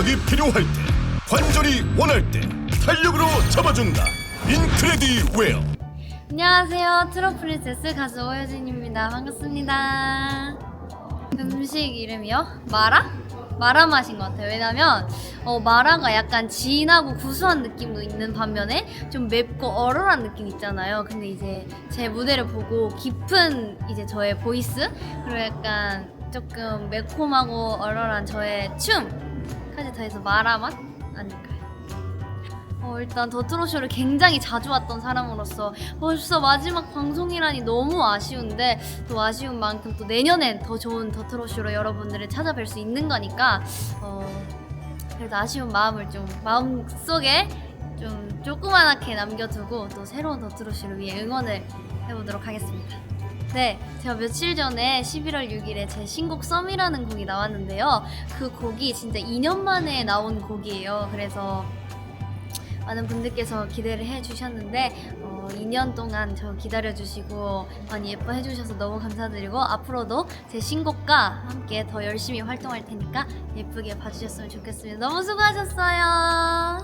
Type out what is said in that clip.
음악이 필요할 때 관절이 원할 때 탄력으로 잡아준다 인크레디 웨어 안녕하세요. 트롯 프린세스 가수 오효진입니다. 반갑습니다. 음식 이름이요? 마라? 마라 맛인 것 같아요. 왜냐면 어, 마라가 약간 진하고 구수한 느낌도 있는 반면에 좀 맵고 얼얼한 느낌 있잖아요. 근데 이제 제 무대를 보고 깊은 이제 저의 보이스 그리고 약간 조금 매콤하고 얼얼한 저의 춤 까지 더해서 마라 맛 아닐까요? 어, 일단 더트로쇼를 굉장히 자주 왔던 사람으로서 벌써 마지막 방송이라니 너무 아쉬운데 또 아쉬운 만큼 또 내년엔 더 좋은 더트로쇼로 여러분들을 찾아뵐 수 있는 거니까 어, 그래도 아쉬운 마음을 좀 마음속에 좀 조그만하게 남겨두고 또 새로운 더트로쇼를 위해 응원을 해보도록 하겠습니다. 네, 제가 며칠 전에 11월 6일에 제 신곡 썸이라는 곡이 나왔는데요. 그 곡이 진짜 2년 만에 나온 곡이에요. 그래서 많은 분들께서 기대를 해주셨는데 어, 2년 동안 저 기다려주시고 많이 예뻐해 주셔서 너무 감사드리고 앞으로도 제 신곡과 함께 더 열심히 활동할 테니까 예쁘게 봐주셨으면 좋겠습니다. 너무 수고하셨어요.